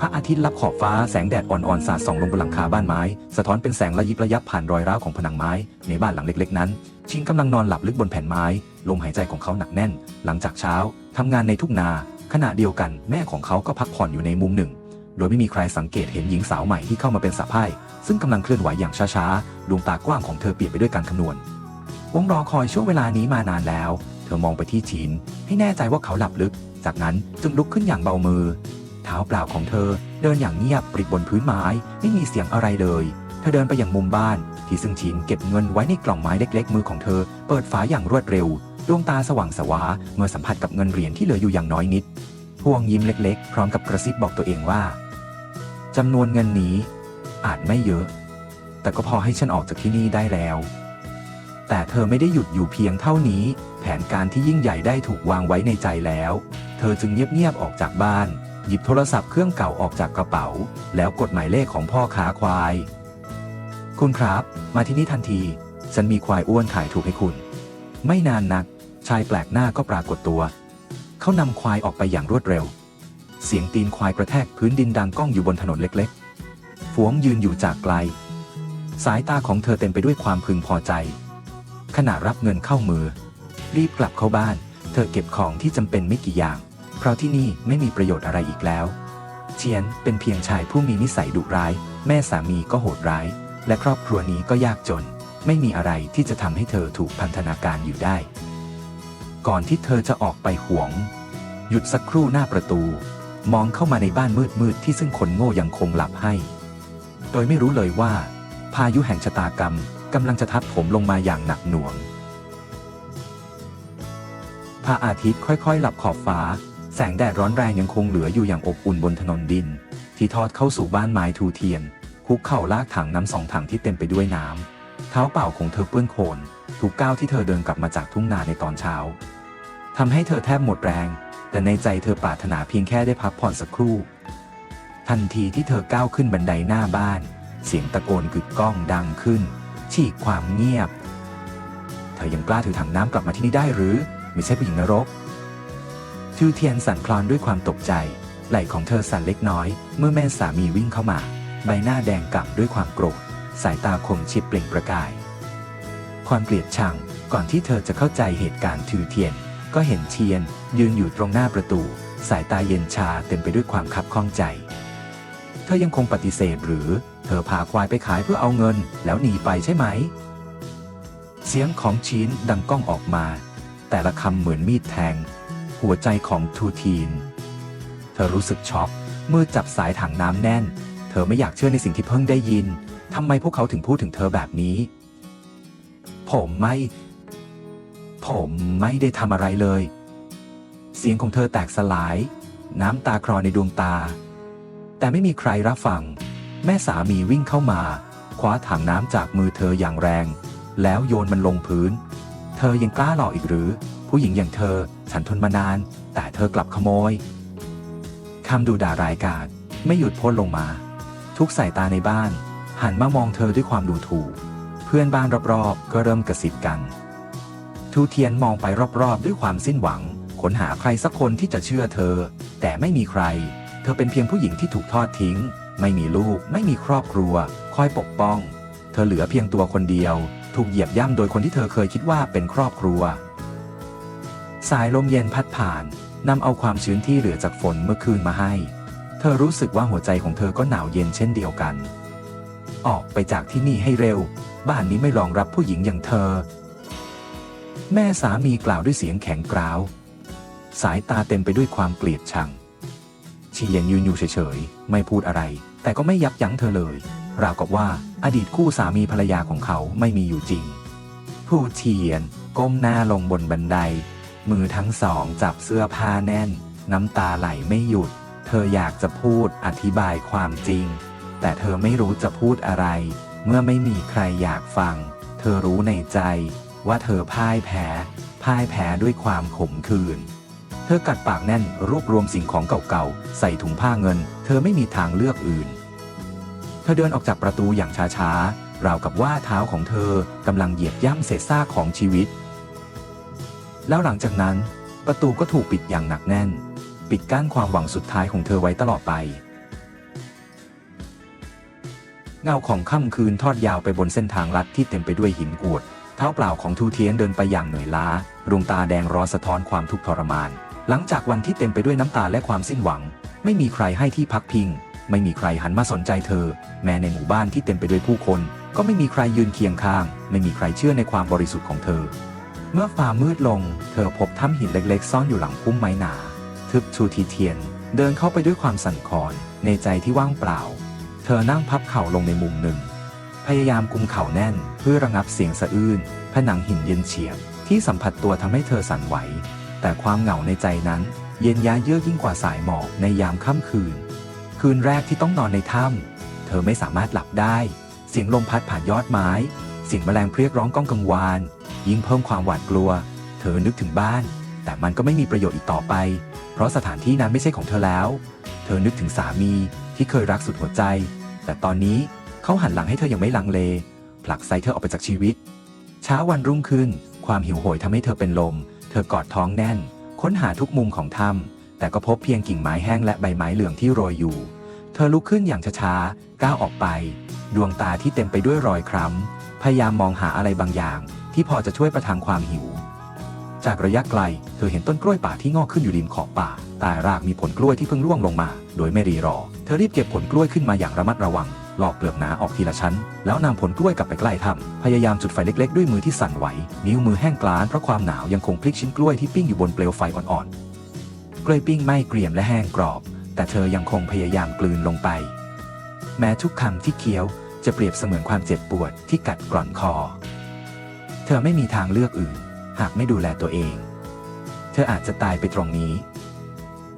พระอาทิตย์ลับขอบฟ้าแสงแดดอ่อนๆสาดส่องลงบนหลังคาบ้านไม้ สะท้อนเป็นแสงระยิบระยับผ่านรอยร้าวของผนังไม้ ในบ้านหลังเล็กๆนั้น ชิงกำลังนอนหลับลึกบนแผ่นไม้ ลมหายใจของเขาหนักแน่น หลังจากเช้าทำงานในทุ่งนา ขณะเดียวกันแม่ของเขาก็พักผ่อนอยู่ในมุมหนึ่ง โดยไม่มีใครสังเกตเห็นหญิงสาวใหม่ที่เข้ามาเป็นสะพ้ายซึ่งกำลังเคลื่อนไหวอย่างช้าๆดวงตากว้างของเธอเปลี่ยนไปด้วยการคำนวณวงรอคอยช่วงเวลานี้มานานแล้ว เธอมองไปที่ชินให้แน่ใจว่าเขาหลับลึก จากนั้นจึงลุกขึ้นอย่างเบามือ เท้าเปล่าของเธอ เดินอย่างเงียบปริบบนพื้นไม้ ไม่มีเสียงอะไรเลย เธอเดินไปยังมุมบ้าน ที่ซึ่งชินเก็บเงินไว้ในกล่องไม้เล็ก ๆ มือของเธอ เปิดฝาอย่างรวดเร็ว ดวงตาสว่างสวาเมื่อสัมผัสกับเงินเหรียญที่เหลืออยู่อย่างน้อยนิด พวงยิ้มเล็ก ๆ พร้อมกับกระซิบบอกตัวเองว่าจำนวนเงินนี้ อาจไม่เยอะ แต่ก็พอให้ฉันออกจากที่นี่ได้แล้ว แต่เธอไม่ได้หยุดอยู่เพียงเท่านี้ แผนการที่ยิ่งใหญ่ได้ถูกวางไว้ในใจแล้ว เธอจึงเงียบๆออกจากบ้าน หยิบโทรศัพท์เครื่องเก่าออกจากกระเป๋า แล้วกดหมายเลขของพ่อค้าควาย คุณครับ มาที่นี่ทันที ฉันมีควายอ้วนขายถูกให้คุณ ไม่นานนัก ชายแปลกหน้าก็ปรากฏตัว เขานำควายออกไปอย่างรวดเร็ว เสียงตีนควายกระแทกพื้นดินดังก้องอยู่บนถนนเล็กๆฟวงยืนอยู่จากไกล สายตาของเธอเต็มไปด้วยความพึงพอใจ ขณะรับเงินเข้ามือ รีบกลับเข้าบ้าน เธอเก็บของที่จำเป็นไม่กี่อย่าง เพราะที่นี่ไม่มีประโยชน์อะไรอีกแล้ว เชียนเป็นเพียงชายผู้มีนิสัยดุร้าย แม่สามีก็โหดร้าย และครอบครัวนี้ก็ยากจน ไม่มีอะไรที่จะทำให้เธอถูกพันธนาการอยู่ได้ ก่อนที่เธอจะออกไปหวง หยุดสักครู่หน้าประตู มองเข้ามาในบ้านมืดๆที่ซึ่งคนโง่ยังคงหลับให้ โดยไม่รู้เลยว่า พายุแห่งชะตากรรมกำลังจะทับผมลงมาอย่างหนักหน่วงพระอาทิตย์ค่อยๆ หลับขอบฟ้า แสงแดดร้อนแรงยังคงเหลืออยู่อย่างอบอุ่นบนถนนดิน ที่ทอดเข้าสู่บ้านไม้ทูเทียน คุกเข่าลากถังน้ำสองถังที่เต็มไปด้วยน้ำเท้าเปล่าของเธอเปื้อนโคลนทุกก้าวที่เธอเดินกลับมาจากทุ่งนาในตอนเช้าทำให้เธอแทบหมดแรง แต่ในใจเธอปรารถนาเพียงแค่ได้พักผ่อนสักครู่ ทันทีที่เธอก้าวขึ้นบันไดหน้าบ้าน เสียงตะโกนกึกก้องดังขึ้น ฉีกความเงียบ เธอยังกล้าถือถังน้ำกลับมาที่นี่ได้หรือ ไม่ใช่ผู้หญิงนรก ทูเทียนสั่นคลอนด้วยความตกใจ ไหล่ของเธอสั่นเล็กน้อย เมื่อแม่สามีวิ่งเข้ามา ใบหน้าแดงกล่ำด้วยความโกรธ สายตาคมชิดเปล่งประกาย ความเกลียดชัง ก่อนที่เธอจะเข้าใจเหตุการณ์ทูเทียน ก็เห็นเทียน ยืนอยู่ตรงหน้าประตู สายตาเย็นชาเต็มไปด้วยความคับข้องใจ เธอยังคงปฏิเสธหรือ เธอพาควายไปขายเพื่อเอาเงิน แล้วหนีไปใช่ไหม เสียงของชีนดังก้องออกมา แต่ละคำเหมือนมีดแทง หัวใจของทูทีน เธอรู้สึกช็อกเมื่อจับสายถังน้ำแน่น เธอไม่อยากเชื่อในสิ่งที่เพิ่งได้ยินทำไมพวกเขาถึงพูดถึงเธอแบบนี้ ผมไม่ ผมไม่ได้ทำอะไรเลย เสียงของเธอแตกสลาย น้ำตาคลอในดวงตา แต่ไม่มีใครรับฟัง แม่สามีวิ่งเข้ามา คว้าถังน้ำจากมือเธออย่างแรง แล้วโยนมันลงพื้น เธอยังกล้าหลอกอีกหรือ ผู้หญิงอย่างเธอฉันทนมานาน แต่เธอกลับขโมยคำดูด่ารายกาศไม่หยุดพ่นลงมา ทุกสายตาในบ้าน หันมามองเธอด้วยความดูถูก เพื่อนบ้านรอบๆ ก็เริ่มกระซิบกัน ทูเทียนมองไปรอบๆ ด้วยความสิ้นหวังค้นหาใครสักคนที่จะเชื่อเธอ แต่ไม่มีใคร เธอเป็นเพียงผู้หญิงที่ถูกทอดทิ้ง ไม่มีลูก ไม่มีครอบครัว คอยปกป้อง เธอเหลือเพียงตัวคนเดียว ถูกเหยียบย่ำโดยคนที่เธอเคยคิดว่าเป็นครอบครัว สายลมเย็นพัดผ่านนำเอาความชื้นที่เหลือจากฝนเมื่อคืนมาให้ เธอรู้สึกว่าหัวใจของเธอก็หนาวเย็นเช่นเดียวกัน ออกไปจากที่นี่ให้เร็ว บ้านนี้ไม่รองรับผู้หญิงอย่างเธอ แม่สามีกล่าวด้วยเสียงแข็งกร้าว สายตาเต็มไปด้วยความเกลียดชังชีเย็นยืนอยู่เฉยๆ ไม่พูดอะไร แต่ก็ไม่ยับยั้งเธอเลย ราวกับว่าอดีตคู่สามีภรรยาของเขาไม่มีอยู่จริง ผู้เทียนก้มหน้าลงบนบันได มือทั้งสองจับเสื้อผ้าแน่น น้ำตาไหลไม่หยุด เธออยากจะพูดอธิบายความจริง แต่เธอไม่รู้จะพูดอะไร เมื่อไม่มีใครอยากฟัง เธอรู้ในใจ ว่าเธอพ่ายแพ้ พ่ายแพ้ด้วยความขมขื่นเธอกัดปากแน่นรวบรวมสิ่งของเก่าๆ ใส่ถุงผ้าเงิน เธอไม่มีทางเลือกอื่น เธอเดินออกจากประตูอย่างช้าๆ ราวกับว่าเท้าของเธอกำลังเหยียบย่ำเศษซากของชีวิต แล้วหลังจากนั้น ประตูก็ถูกปิดอย่างหนักแน่น ปิดกั้นความหวังสุดท้ายของเธอไว้ตลอดไป เงาของค่ำคืนทอดยาวไปบนเส้นทางลัดที่เต็มไปด้วยหินกวด เท้าเปล่าของทูเทียนเดินไปอย่างเหนื่อยล้าดวงตาแดงร้อนสะท้อนความทุกข์ทรมาน หลังจากวันที่เต็มไปด้วยน้ำตาและความสิ้นหวัง ไม่มีใครให้ที่พักพิง ไม่มีใครหันมาสนใจเธอ แม้ในหมู่บ้านที่เต็มไปด้วยผู้คน ก็ไม่มีใครยืนเคียงข้าง ไม่มีใครเชื่อในความบริสุทธิ์ของเธอ เมื่อฟ้ามืดลง เธอพบถ้ำหินเล็กๆ ซ่อนอยู่หลังพุ่มไม้หนา ทึบชูทีเทียน เดินเข้าไปด้วยความสั่นคลอนในใจที่ว่างเปล่า เธอนั่งพับเข่าลงในมุมหนึ่ง พยายามกุมเข่าแน่นเพื่อระงับเสียงสะอื้นผนังหินเย็นเฉียบ ที่สัมผัสตัวทำให้เธอสั่นไหว แต่ความเหงาในใจนั้น เย็นยาเยือกยิ่งกว่าสายหมอกในยามค่ำคืน คืนแรกที่ต้องนอนในถ้ำเธอไม่สามารถหลับได้ เสียงลมพัดผ่านยอดไม้ เสียงแมลงเพรียกร้องก้องกังวาน ยิ่งเพิ่มความหวาดกลัว เธอนึกถึงบ้าน แต่มันก็ไม่มีประโยชน์อีกต่อไป เพราะสถานที่นั้นไม่ใช่ของเธอแล้ว เธอนึกถึงสามีที่เคยรักสุดหัวใจ แต่ตอนนี้เขาหันหลังให้เธออย่างไม่ลังเล ผลักไสเธอออกไปจากชีวิต เช้าวันรุ่งขึ้น ความหิวโหยทำให้เธอเป็นลม เธอกอดท้องแน่น ค้นหาทุกมุมของถ้ำแต่ก็พบเพียงกิ่งไม้แห้งและใบไม้เหลืองที่โรยอยู่ เธอลุกขึ้นอย่างช้าๆก้าวออกไป ดวงตาที่เต็มไปด้วยรอยคล้ำ พยายามมองหาอะไรบางอย่าง ที่พอจะช่วยประทังความหิว จากระยะไกล เธอเห็นต้นกล้วยป่าที่งอกขึ้นอยู่ริมขอบป่าใตายรากมีผลกล้วยที่เพิ่งร่วงลงมา โดยไม่รีรอ เธอรีบเก็บผลกล้วยขึ้นมาอย่างระมัดระวังหลอกเปลือกหนาออกทีละชั้น แล้วนำผลกล้วยกลับไปใกล้ถ้ำพยายามจุดไฟเล็ก ๆ ด้วยมือที่สั่นไหว นิ้วมือแห้งกร้านเพราะความหนาวยังคงพลิกชิ้นกล้วยที่ปิ้งอยู่บนเปลวไฟอ่อนๆกล้วยปิ้งไหม้เกรียมและแห้งกรอบ แต่เธอยังคงพยายามกลืนลงไป แม้ทุกคำที่เคี้ยว จะเปรียบเสมือนความเจ็บปวดที่กัดกร่อนคอ เธอไม่มีทางเลือกอื่น หากไม่ดูแลตัวเอง เธออาจจะตายไปตรงนี้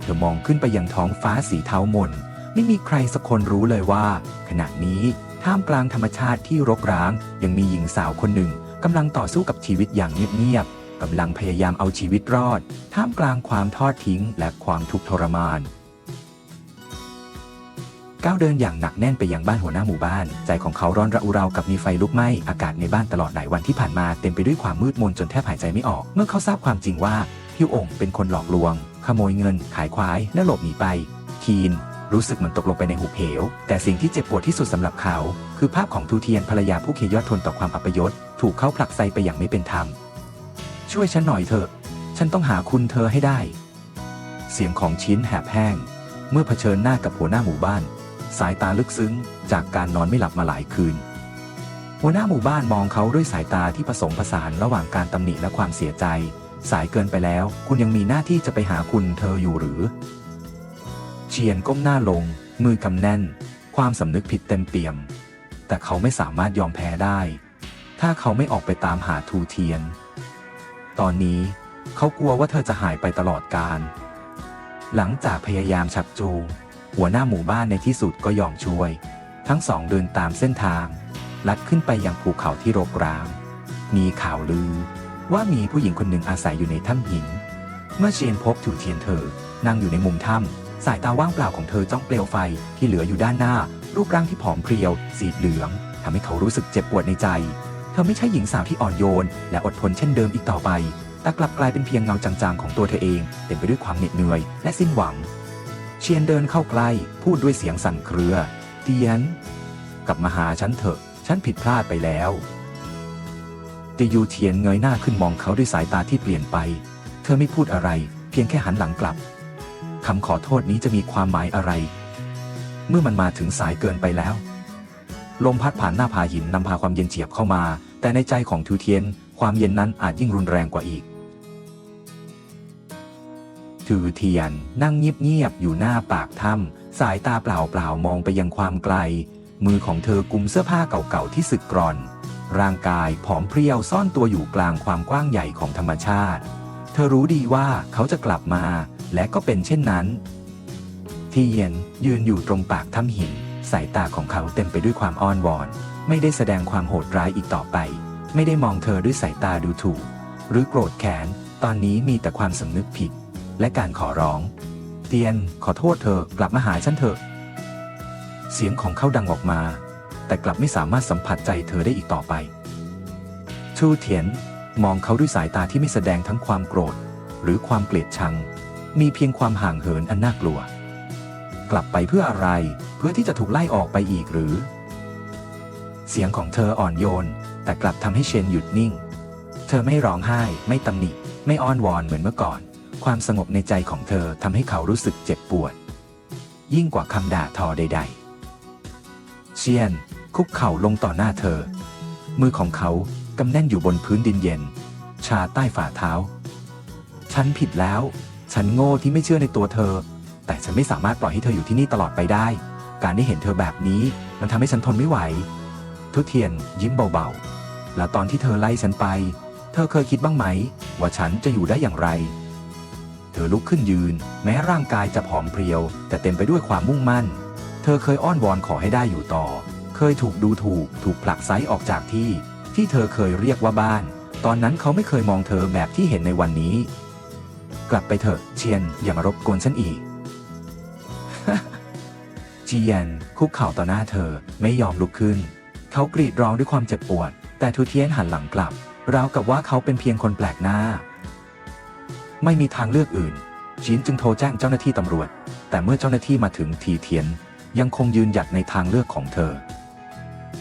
เธอมองขึ้นไปยังท้องฟ้าสีเทามน ไม่มีใครสักคนรู้เลยว่า ขณะนี้ท่ามกลางธรรมชาติที่รกร้าง ยังมีหญิงสาวคนหนึ่งกำลังต่อสู้กับชีวิตอย่างเงียบๆกำลังพยายามเอาชีวิตรอด ท่ามกลางความทอดทิ้งและความทุกข์ทรมาน ก้าวเดินอย่างหนักแน่นไปยังบ้านหัวหน้าหมู่บ้าน ใจของเขาร้อนระอุราวกับมีไฟลุกไหม้อากาศในบ้านตลอดหลายวันที่ผ่านมาเต็มไปด้วยความมืดมนจนแทบหายใจไม่ออก เมื่อเขาทราบความจริงว่าฮิวองค์เป็นคนหลอกลวง ขโมยเงิน ขายควายและหลบหนีไป คีนรู้สึกเหมือนตกลงไปในหุบเหว แต่สิ่งที่เจ็บปวดที่สุดสำหรับเขา คือภาพของทูเทียนภรรยาผู้เคยอดทนต่อความอัปยศถูกเขาผลักไสไปอย่างไม่เป็นธรรม ช่วยฉันหน่อยเถอะ ฉันต้องหาคุณเธอให้ได้ เสียงของชิ้นแหบแห้ง เมื่อเผชิญหน้ากับหัวหน้าหมู่บ้าน สายตาลึกซึ้ง จากการนอนไม่หลับมาหลายคืน หัวหน้าหมู่บ้านมองเขาด้วยสายตาที่ผสมผสานระหว่างการตำหนิและความเสียใจ สายเกินไปแล้ว คุณยังมีหน้าที่จะไปหาคุณเธออยู่หรือ เชียนก้มหน้าลง มือกำแน่น ความสำนึกผิดเต็มเปี่ยม แต่เขาไม่สามารถยอมแพ้ได้ ถ้าเขาไม่ออกไปตามหาทูเทียน ตอนนี้เขากลัวว่าเธอจะหายไปตลอดกาลหลังจากพยายามชักจูง หัวหน้าหมู่บ้านในที่สุดก็ยอมช่วย ทั้งสองเดินตามเส้นทาง ลัดขึ้นไปยังภูเขาที่รกร้าง มีข่าวลือ ว่ามีผู้หญิงคนหนึ่งอาศัยอยู่ในถ้ำหิน เมื่อเชียนพบถูเทียนเธอ นั่งอยู่ในมุมถ้ำสายตาว่างเปล่าของเธอจ้องเปลวไฟที่เหลืออยู่ด้านหน้า รูปร่างที่ผอมเพรียว สีเหลืองทำให้เขารู้สึกเจ็บปวดในใจ เธอไม่ใช่หญิงสาวที่อ่อนโยน และอดทนเช่นเดิมอีกต่อไปแต่กลับกลายเป็นเพียงเงาจางๆของตัวเธอเอง เต็มไปด้วยความเหน็ดเหนื่อยและสิ้นหวัง เชียนเดินเข้าใกล้พูดด้วยเสียงสั่นเครือ เตียน กลับมาหาฉันเถอะ ฉันผิดพลาดไปแล้วติยูเทียนเงยหน้าขึ้นมองเขาด้วยสายตาที่เปลี่ยนไป เธอไม่พูดอะไร เพียงแค่หันหลังกลับคำขอโทษนี้จะมีความหมายอะไร เมื่อมันมาถึงสายเกินไปแล้ว ลมพัดผ่านหน้าผาหินนำพาความเย็นเฉียบเข้ามา แต่ในใจของทูเทียน ความเย็นนั้นอาจยิ่งรุนแรงกว่าอีก ถือเทียน นั่งเงียบๆอยู่หน้าปากถ้ำสายตาเปล่าๆมองไปยังความไกล มือของเธอกุมเสื้อผ้าเก่าๆที่สึกกร่อน ร่างกายผอมเพรียวซ่อนตัวอยู่กลางความกว้างใหญ่ของธรรมชาติ เธอรู้ดีว่าเขาจะกลับมา และก็เป็นเช่นนั้น ที่เย็นยืนอยู่ตรงปากถ้ำหิน สายตาของเขาเต็มไปด้วยความอ้อนวอน ไม่ได้แสดงความโหดร้ายอีกต่อไป ไม่ได้มองเธอด้วยสายตาดูถูก หรือโกรธแค้นตอนนี้มีแต่ความสำนึกผิด และการขอร้อง เตียนขอโทษเธอกลับมาหาฉันเถอะ เสียงของเขาดังออกมา แต่กลับไม่สามารถสัมผัสใจเธอได้อีกต่อไป ชูเทียนมองเขาด้วยสายตาที่ไม่แสดงทั้งความโกรธ หรือความเกลียดชัง มีเพียงความห่างเหินอันน่ากลัว กลับไปเพื่ออะไรเพื่อที่จะถูกไล่ออกไปอีกหรือ เสียงของเธออ่อนโยน แต่กลับทำให้เชนหยุดนิ่ง เธอไม่ร้องไห้ ไม่ตำหนิ ไม่อ้อนวอนเหมือนเมื่อก่อน ความสงบในใจของเธอทำให้เขารู้สึกเจ็บปวด ยิ่งกว่าคำด่าทอใด ๆ เชียน คุกเข่าลงต่อหน้าเธอ มือของเขากำแน่นอยู่บนพื้นดินเย็น ชาใต้ฝ่าเท้า ฉันผิดแล้ว ฉันโง่ที่ไม่เชื่อในตัวเธอ แต่ฉันไม่สามารถปล่อยให้เธออยู่ที่นี่ตลอดไปได้ การได้เห็นเธอแบบนี้มันทำให้ฉันทนไม่ไหว ทุเทียนยิ้มเบาๆ แล้วตอนที่เธอไล่ฉันไป เธอเคยคิดบ้างไหม ว่าฉันจะอยู่ได้อย่างไร ธอลุกขึ้นยืน แม้ร่างกายจะผอมเพรียว แต่เต็มไปด้วยความมุ่งมั่น เธอเคยอ้อนวอนขอให้ได้อยู่ต่อ เคยถูกดูถูก ถูกผลักไซออกจากที่ ที่เธอเคยเรียกว่าบ้าน ตอนนั้นเขาไม่เคยมองเธอแบบที่เห็นในวันนี้ กลับไปเถอะเชียนอย่ามารบกวนฉันอีกเจียนคุกเข่าต่อหน้าเธอไม่ยอมลุกขึ้น เขากรีดร้องด้วยความเจ็บปวด แต่ทูเทียนหันหลังกลับ ราวกับว่าเขาเป็นเพียงคนแปลกหน้า ไม่มีทางเลือกอื่นชินจึงโทรแจ้งเจ้าหน้าที่ตำรวจ แต่เมื่อเจ้าหน้าที่มาถึงทีเทียน ยังคงยืนหยัดในทางเลือกของเธอ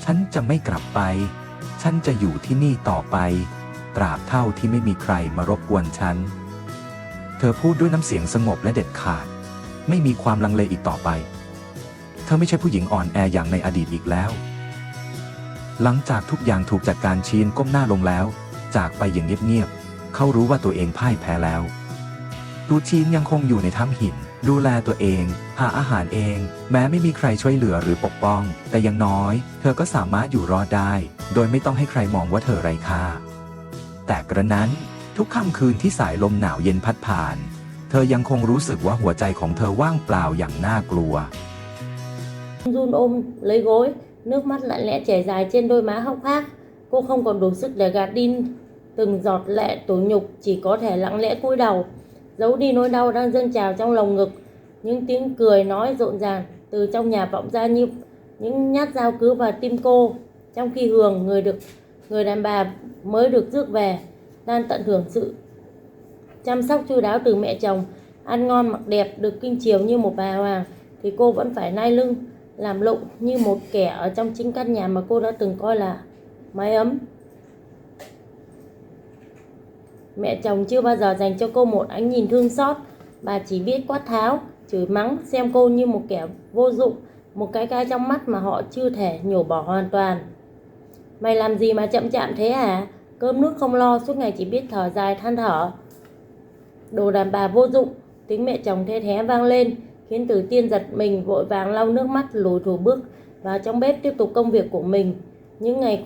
ฉันจะไม่กลับไป ฉันจะอยู่ที่นี่ต่อไป ตราบเท่าที่ไม่มีใครมารบกวนฉัน เธอพูดด้วยน้ำเสียงสงบและเด็ดขาด ไม่มีความลังเลอีกต่อไป เธอไม่ใช่ผู้หญิงอ่อนแออย่างในอดีตอีกแล้ว หลังจากทุกอย่างถูกจัดการชีนก้มหน้าลงแล้ว จากไปอย่างเงียบ เขารู้ว่าตัวเองพ่ายแพ้แล้ว ตูชีนยังคงอยู่ในถ้ำหิน ดูแลตัวเอง หาอาหารเอง แม้ไม่มีใครช่วยเหลือหรือปกป้อง แต่ยังน้อย เธอก็สามารถอยู่รอดได้ โดยไม่ต้องให้ใครมองว่าเธอไร้ค่า แต่กระนั้นทุกค่ำคืนที่สายลมหนาวเย็นพัดผ่าน เธอยังคงรู้สึกว่าหัวใจของเธอว่างเปล่าอย่างน่ากลัว run ôm lấy gối nước mắt lặng lẽ chảy dài trên đôi má hốc hác cô không còn đủ sức để gạt đi từng giọt lệ tủi nhục chỉ có thể lặng lẽ cúi đầu, giấu đi nỗi đau đang dâng trào trong lồng ngực. Những tiếng cười nói rộn ràng từ trong nhà vọng ra như những nhát dao cứ vào tim cô. Trong khi hường, người được, người đàn bà mới được rước về, đang tận hưởng sự chăm sóc chu đáo từ mẹ chồng, ăn ngon mặc đẹp được kinh chiều như một bà hoàng thì cô vẫn phải nai lưng, làm lụng như một kẻ ở trong chính căn nhà mà cô đã từng coi là mái ấm mẹ chồng chưa bao giờ dành cho cô một ánh nhìn thương xót. Bà chỉ biết quát tháo, chửi mắng, xem cô như một kẻ vô dụng, một cái gai trong mắt mà họ chưa thể nhổ bỏ hoàn toàn. Mày làm gì mà chậm chạm thế hả? Cơm nước không lo, suốt ngày chỉ biết thở dài, than thở. Đồ đàn bà vô dụng, tiếng mẹ chồng thê thé vang lên, khiến tử tiên giật mình, vội vàng lau nước mắt, lùi thủ bước vào trong bếp tiếp tục công việc của mình. Những ngày qua